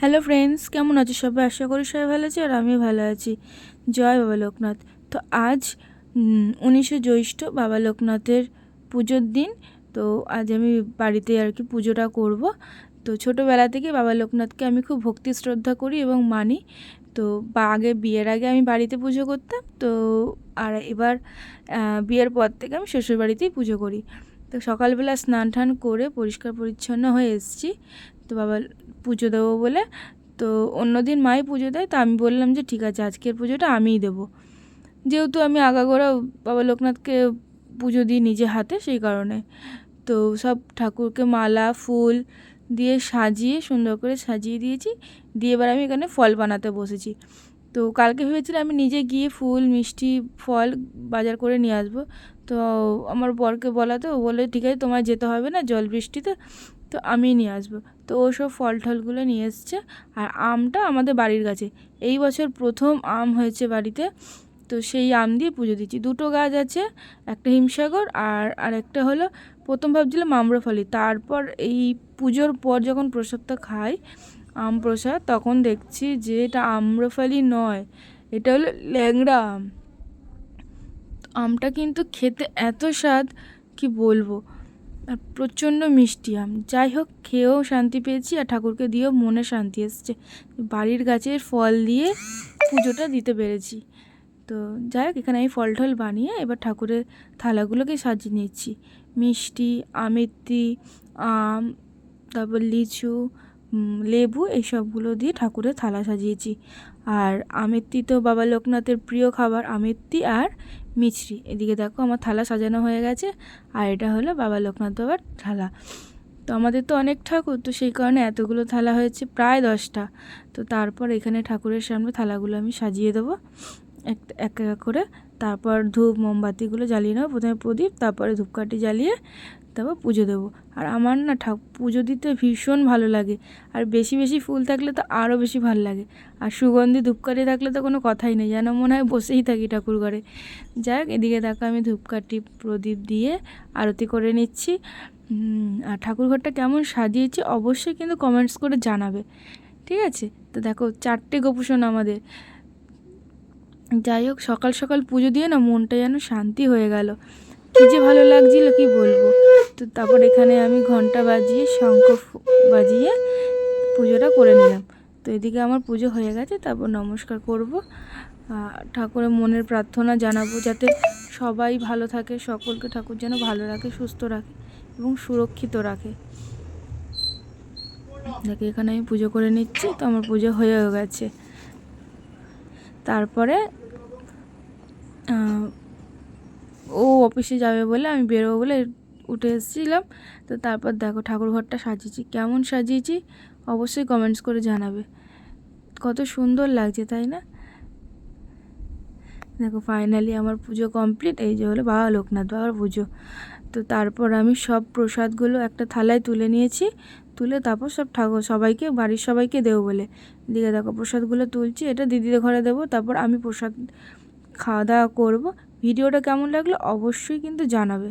Hello friends, কেমন আছো সবাই? আশা করি সবাই ভালো আছে আর আমি ভালো আছি। জয় বাবা লোকনাথ। তো আজ উনিশে জ্যৈষ্ঠ বাবা লোকনাথের পুজোর দিন। তো আজ আমি বাড়িতে আর কি পুজোটা করব। তো ছোটোবেলা থেকে বাবা লোকনাথকে আমি খুব ভক্তি শ্রদ্ধা করি এবং মানি। তো বা, আগে, বিয়ের আগে আমি বাড়িতে পুজো করতাম। তো আর এবার বিয়ের পর থেকে আমি শ্বশুরবাড়িতেই পুজো করি। তো সকালবেলা স্নান টান করে পরিষ্কার পরিচ্ছন্ন হয়ে এসেছি। তো বাবা পুজো দেবো বলে। তো অন্য দিন মাই পুজো দেয়, তো আমি বললাম যে ঠিক আছে, আজকের পুজোটা আমিই দেবো। যেহেতু আমি আগাগোড়া বাবা লোকনাথকে পুজো দিই নিজে হাতে, সেই কারণে। তো সব ঠাকুরকে মালা, ফুল দিয়ে সাজিয়ে সুন্দর করে সাজিয়ে দিয়েছি। দিয়ে এবার আমি এখানে ফল বানাতে বসেছি। তো কালকে ভেবেছিলাম আমি নিজে গিয়ে ফুল, মিষ্টি, ফল বাজার করে নিয়ে আসব। তো আমার বরকে বলাতে ও বলে ঠিক আছে তোমার যেতে হবে না জল বৃষ্টিতে। তো আমি নিয়ে আসব। তো ও সব ফল টলগুলো নিয়ে এসছে। আর আমটা আমাদের বাড়ির গাছে। এই বছর প্রথম আম হয়েছে বাড়িতে। তো সেই আম দিয়ে পুজো দিচ্ছি। দুটো গাছ আছে, একটা হিমসাগর আর আর একটা হলো, প্রথম ভাবছিলাম আম্রফলি। তারপর এই পুজোর পর যখন প্রসাদটা খাই আম প্রসাদ তখন দেখছি যে এটা আম্রফালি নয়, এটা হলো ল্যাংড়া আম। আমটা কিন্তু খেতে এত স্বাদ, কি বলব? আর প্রচণ্ড মিষ্টি আম। যাই হোক, খেয়েও শান্তি পেয়েছি আর ঠাকুরকে দিয়েও মনে শান্তি এসছে। বাড়ির গাছের ফল দিয়ে পুজোটা দিতে পেরেছি। তো যাই হোক, এখানে আমি ফল টল বানিয়ে এবার ঠাকুরের থালাগুলোকে সাজিয়ে নিচ্ছি। মিষ্টি আমেত্তি আম, তারপর লিচু লেবু এইসবগুলো দিয়ে ঠাকুরের থালা সাজিয়েছি। আর আমেত্তি তো বাবা লোকনাথের প্রিয় খাবার, আমেত্তি আর মিছরি। এদিকে দেখো আমার থালা সাজানো হয়ে গেছে, আর এটা হলো বাবা লোকনাথ বাবার থালা। তো আমাদের তো অনেক ঠাকুর, তো সেই কারণে এতগুলো থালা হয়েছে, প্রায় দশটা। তো তারপর এখানে ঠাকুরের সামনে থালাগুলো আমি সাজিয়ে দেবো। এক এক করে। তারপর ধূপ, মোমবাতিগুলো জ্বালিয়ে নেব প্রথমে প্রদীপ, তারপরে ধূপকাঠি জ্বালিয়ে তারপর পুজো দেবো। আর আমার না ঠাক, পুজো দিতে ভীষণ ভালো লাগে। আর বেশি বেশি ফুল থাকলে তো আরও বেশি ভালো লাগে। আর সুগন্ধি ধূপকাঠি থাকলে তো কোনো কথাই নেই, যেন মনে হয় বসেই থাকি ঠাকুর ঘরে। যাক এদিকে দেখো আমি ধূপকাঠি, প্রদীপ দিয়ে আরতি করে নিচ্ছি। আর ঠাকুর ঘরটা কেমন সাজিয়েছি অবশ্যই কিন্তু কমেন্টস করে জানাবে। ঠিক আছে? তো দেখো, চারটে গোপুসন আমাদের। যাই হোক, সকাল সকাল পুজো দিয়ে না মনটা যেন শান্তি হয়ে গেল। কী যে ভালো লাগছিল, কি বলব? তো তারপর এখানে আমি ঘণ্টা বাজিয়ে, শঙ্খ বাজিয়ে পুজোটা করে নিলাম। তো এদিকে আমার পুজো হয়ে গেছে, তারপর নমস্কার করব। ঠাকুরের মনের প্রার্থনা জানাব যাতে সবাই ভালো থাকে, সকলকে ঠাকুর যেন ভালো রাখে, সুস্থ রাখে এবং সুরক্ষিত রাখে। দেখে, এখানে আমি পুজো করে নিচ্ছি, তো আমার পুজো হয়েও গেছে। তারপরে ও অফিসে যাবে বলে আমি বেরোবো বলে উঠে এসেছিলাম। তো তারপর দেখো ঠাকুর ঘরটা সাজিয়েছি। কেমন সাজিয়েছি? অবশ্যই কমেন্টস করে জানাবে। কত সুন্দর লাগছে, তাই না? দেখো ফাইনালি আমার পুজো কমপ্লিট এই যে হলো বাবা লোকনাথ বাবার পুজো। তো তারপর আমি সব প্রসাদগুলো একটা থালায় তুলে নিয়েছি। তুলে তারপর সব ঠাকুর সবাইকে, বাড়ির সবাইকে দেবো বলে। দিকে দেখো প্রসাদগুলো তুলছি। এটা দিদিদের ঘরে দেবো। তারপর আমি প্রসাদ খাওয়া দাওয়া করব। ভিডিওটা কেমন লাগল অবশ্যই কিন্তু জানাবে।